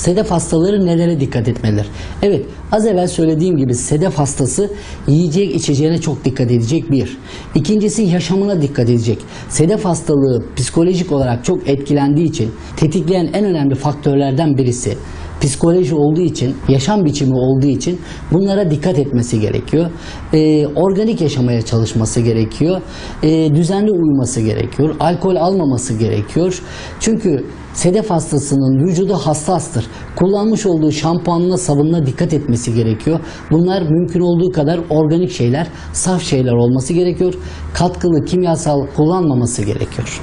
sedef hastaları nelere dikkat etmelidir? Evet az evvel söylediğim gibi sedef hastası yiyecek içeceğine çok dikkat edecek bir. İkincisi yaşamına dikkat edecek. Sedef hastalığı psikolojik olarak çok etkilendiği için tetikleyen en önemli faktörlerden birisi psikoloji olduğu için, yaşam biçimi olduğu için bunlara dikkat etmesi gerekiyor. Ee, organik yaşamaya çalışması gerekiyor. Ee, düzenli uyuması gerekiyor. Alkol almaması gerekiyor. Çünkü sedef hastasının vücudu hassastır. Kullanmış olduğu şampuanına, sabununa dikkat etmesi gerekiyor. Bunlar mümkün olduğu kadar organik şeyler, saf şeyler olması gerekiyor. Katkılı kimyasal kullanmaması gerekiyor.